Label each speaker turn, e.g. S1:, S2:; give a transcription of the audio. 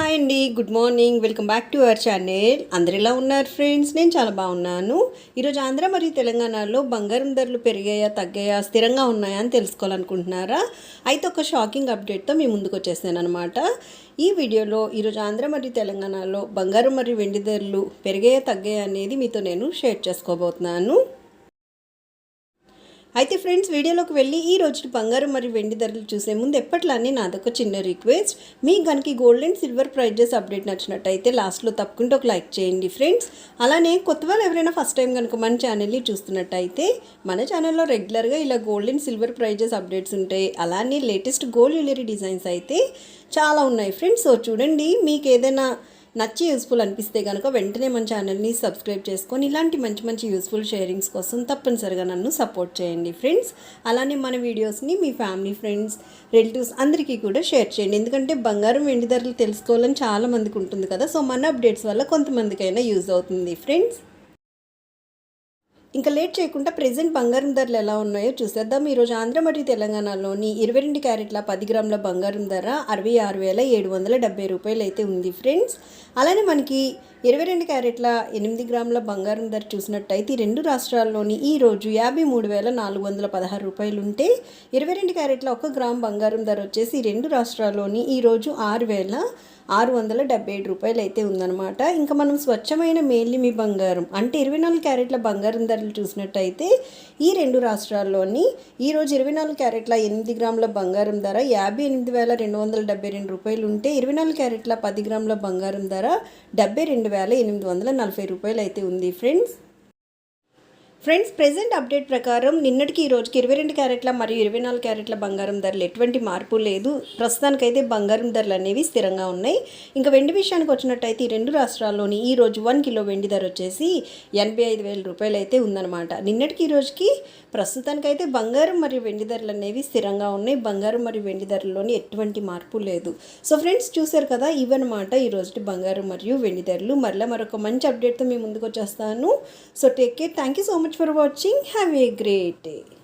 S1: Hi అండి good morning. Welcome back to our channel. అందరిలా ఉన్నారు ఫ్రెండ్స్? నేను చాలా బాగున్నాను. ఈరోజు ఆంధ్ర మరియు తెలంగాణలో బంగారం ధరలు పెరిగాయా తగ్గాయా స్థిరంగా ఉన్నాయా అని తెలుసుకోవాలనుకుంటున్నారా? అయితే ఒక షాకింగ్ అప్డేట్తో మీ ముందుకు వచ్చేసాను అనమాట ఈ వీడియోలో ఈరోజు ఆంధ్ర మరియు తెలంగాణలో బంగారం మరియు వెండి ధరలు పెరిగాయా తగ్గాయా అనేది మీతో నేను షేర్ చేసుకోబోతున్నాను. అయితే ఫ్రెండ్స్ వీడియోలోకి వెళ్ళి ఈ రోజు బంగారం మరియు వెండి ధరలు చూసే ముందు ఎప్పట్లానే నాదొక చిన్న రిక్వెస్ట్. మీ కనుక gold and silver prizes update నచ్చినట్టయితే లాస్ట్లో తప్పకుండా ఒక లైక్ చేయండి ఫ్రెండ్స్. అలానే కొత్త వాళ్ళు ఎవరైనా ఫస్ట్ టైం కనుక మన ఛానల్ని చూస్తున్నట్టయితే మన ఛానల్లో రెగ్యులర్గా ఇలా gold and silver prizes updates ఉంటాయి. అలానే లేటెస్ట్ గోల్డ్ జ్యువెలరీ డిజైన్స్ అయితే చాలా ఉన్నాయి ఫ్రెండ్స్. సో చూడండి మీకు ఏదైనా నచ్చి యూస్ఫుల్ అనిపిస్తే కనుక వెంటనే మన ఛానల్ని సబ్స్క్రైబ్ చేసుకొని ఇలాంటి మంచి మంచి యూస్ఫుల్ షేరింగ్స్ కోసం తప్పనిసరిగా నన్ను సపోర్ట్ చేయండి ఫ్రెండ్స్ అలానే మన వీడియోస్ని మీ ఫ్యామిలీ ఫ్రెండ్స్ రిలేటివ్స్ అందరికీ కూడా షేర్ చేయండి. ఎందుకంటే బంగారం వెండి ధరలు తెలుసుకోవాలని చాలా మందికి ఉంటుంది కదా. సో మన అప్డేట్స్ వల్ల కొంతమందికైనా యూజ్ అవుతుంది ఫ్రెండ్స్ ఇంకా లేట్ చేయకుండా ప్రెజెంట్ బంగారం ధరలు ఎలా ఉన్నాయో చూసేద్దాం. ఈరోజు ఆంధ్ర మరియు తెలంగాణలోని ఇరవై రెండు క్యారెట్ల పది గ్రాముల బంగారం ధర అరవై ఆరు వేల ఏడు వందల డెబ్బై రూపాయలు అయితే ఉంది ఫ్రెండ్స్. అలానే మనకి ఇరవై రెండు క్యారెట్ల ఎనిమిది గ్రాముల బంగారం ధర చూసినట్టయితే రెండు రాష్ట్రాల్లోని ఈరోజు యాభై మూడు వేల నాలుగు వందల పదహారు రూపాయలు ఉంటే ఇరవై రెండు క్యారెట్ల ఒక గ్రామ్ బంగారం ధర వచ్చేసి రెండు రాష్ట్రాల్లోని ఈరోజు ఆరు వేల ఆరు వందల డెబ్బై ఏడు రూపాయలు అయితే ఉందన్నమాట. ఇంకా మనం స్వచ్ఛమైన మేలిమి బంగారం అంటే ఇరవై నాలుగు క్యారెట్ల బంగారం ధరలు చూసినట్టయితే ఈ రెండు రాష్ట్రాల్లోని ఈరోజు ఇరవై నాలుగు క్యారెట్ల ఎనిమిది గ్రాముల బంగారం ధర యాభై ఎనిమిది వేల రెండు వందల డెబ్బై రెండు రూపాయలు ఉంటే ఇరవై నాలుగు క్యారెట్ల పది గ్రాముల బంగారం ధర డెబ్బై రెండు వేల ఎనిమిది వందల నలభై రూపాయలు అయితే ఉంది. ఫ్రెండ్స్ ఫ్రెండ్స్ ప్రెసెంట్ అప్డేట్ ప్రకారం నిన్నటికి ఈ రోజుకి ఇరవై రెండు క్యారెట్ల మరియు ఇరవై నాలుగు క్యారెట్ల బంగారం ధరలు ఎటువంటి మార్పు లేదు. ప్రస్తుతానికైతే బంగారం ధరలు అనేవి స్థిరంగా ఉన్నాయి. ఇంకా వెండి విషయానికి వచ్చినట్టయితే ఈ రెండు రాష్ట్రాల్లోని ఈ రోజు వన్ కిలో వెండి ధర వచ్చేసి ఎనభై ఐదు వేల రూపాయలు అయితే ఉందన్నమాట. నిన్నటికి ఈ రోజుకి ప్రస్తుతానికైతే బంగారం మరియు వెండి ధరలు అనేవి స్థిరంగా ఉన్నాయి. బంగారం మరియు వెండి ధరల్లోని ఎటువంటి మార్పు లేదు. సో ఫ్రెండ్స్ చూశారు కదా ఇవన్నమాట ఈ రోజు బంగారం మరియు వెండి ధరలు. మరలా మరొక మంచి అప్డేట్తో మీ ముందుకు వచ్చేస్తాను. So take care. Thank you so much. much for watching. Have a great day.